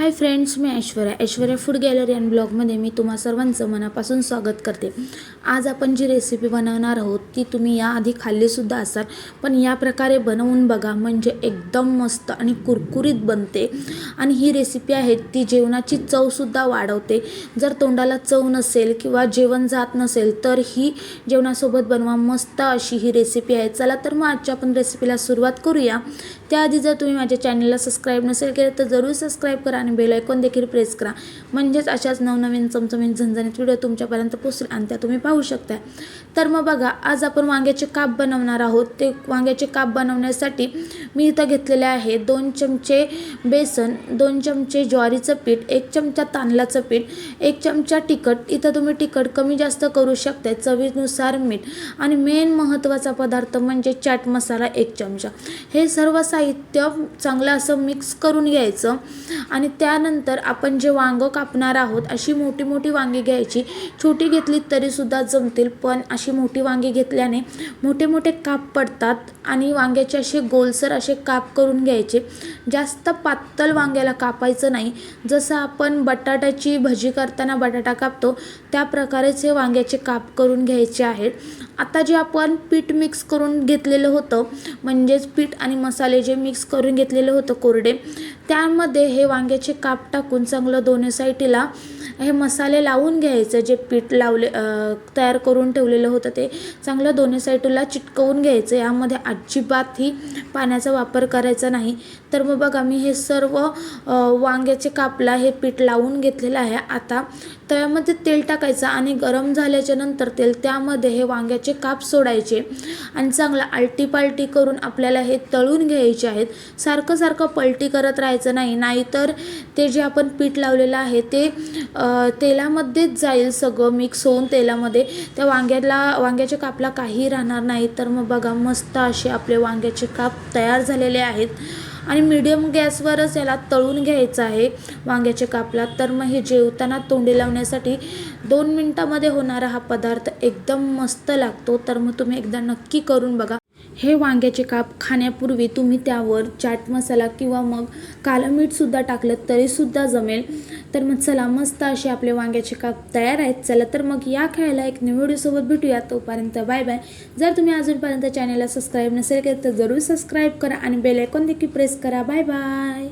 High friends me Aishwarya. Aishwarya food gallery and ब्लॉगमध्ये मी तुम्हा सर्वांचं मनापासून स्वागत करते. आज आपण जी रेसिपी बनवणार आहोत ती तुम्ही याआधी खाल्लीसुद्धा असाल पण या प्रकारे बनवून बघा म्हणजे एकदम मस्त आणि कुरकुरीत बनते. आणि ही रेसिपी आहे ती जेवणाची चवसुद्धा वाढवते. जर तोंडाला चव नसेल किंवा जेवण जात नसेल तर ही जेवणासोबत बनवा मस्त अशी ही रेसिपी आहे. चला तर मग आजच्या आपण रेसिपीला सुरुवात करूया. त्याआधी जर तुम्ही माझ्या चॅनलला सबस्क्राईब नसेल केलं तर जरूर सबस्क्राईब करा आणि बेल आयकॉन देखील प्रेस करा. म्हणजेच अशाच नवनवीन चमचमीत झणझणीत व्हिडिओ तुमच्यापर्यंत पोहोचेल आणि त्या तुम्ही पाहू शकता तर मग बघा आज आपण वांग्याचे काप बनवणार आहोत. ते वांग्याचे काप बनवण्यासाठी मी इथं घेतलेले आहे दोन चमचे बेसन दोन चमचे ज्वारीचं पीठ एक चमचा तांदळाचं पीठ एक चमचा तिखट. इथं तुम्ही तिखट कमी जास्त करू शकता चवीनुसार मीठ. आणि मेन महत्त्वाचा पदार्थ म्हणजे चाट मसाला एक चमचा. हे सर्व साहित्य चांगलं असं मिक्स करून घ्यायचं आणि त्यानंतर आपण जे वांगं कापणार आहोत अशी मोठी मोठी वांगी घ्यायची. छोटी घेतली तरीसुद्धा जमतील पण अशी मोठी वांगी घेतल्याने मोठे मोठे काप पडतात आणि वांग्याचे असे गोलसर असे काप करून घ्यायचे. जास्त पातळ वांग्याला कापायचं नाही. जसं आपण बटाट्याची भजी करताना बटाटा कापतो त्या प्रकारेच हे वांग्याचे काप करून घ्यायचे आहेत. आता जे आपण पीठ मिक्स करून घेतलेलं होतं म्हणजेच पीठ आणि मसाले जे मिक्स करून घेतलेलं होतं कोरडे त्यामध्ये हे वांग्याचे काप टाकून चांगलं दोन्ही साईडला हे मसाले लावून घ्यायचं जे पीठ लावले तयार करून ठेवलेलं होतं ते चांगलं दोन्ही साईडला चिटकवून घ्यायचं. यामध्ये अजिबात ही पाण्याचा वापर करायचा नाही. तर मग बघा मी हे सर्व वांग्याचे कापला हे पीठ लावून घेतलेलं आहे आता. तव्यामध्ये तेल टाकायचं आणि गरम झाल्याच्यानंतर तेल त्यामध्ये हे वांग्याचे काप सोडायचे आणि चांगलं आलटी पालटी करून आपल्याला हे तळून घ्यायचे आहेत. सारखं सारखं पलटी करत राहायचं नाही. नाहीतर ते जे आपण पीठ लावलेलं आहे ते तेलामध्येच जाईल सगळं मिक्स होऊन तेलामध्ये. त्या वांग्याला वांग्याच्या कापला काही राहणार नाही. तर मग बघा मस्त असे आपले वांग्याचे काप तयार झालेले आहेत. आणि मीडियम गॅसवरच याला तळून घ्यायचं आहे. वांग्याचे कापला तर मग हे जेवताना तोंडी लावण्यासाठी दोन मिनटामध्ये होणारा हा पदार्थ एकदम मस्त लागतो. तर मग तुम्ही एकदा नक्की करून बघा. हे वांग्याचे काप खाण्यापूर्वी तुम्ही त्यावर चाट मसाला किंवा मग कालं मीठसुद्धा टाकलं तरीसुद्धा जमेल. तर मग चला मस्त असे आपले वांग्याचे काप तयार आहेत. चला तर मग या खायला एक न्यू व्हिडिओसोबत भेटूया. तोपर्यंत बाय बाय. जर तुम्ही अजूनपर्यंत चॅनलला सबस्क्राईब नसेल केलं तर जरूर सबस्क्राईब करा आणि बेल आयकॉन देखील प्रेस करा. Bye bye.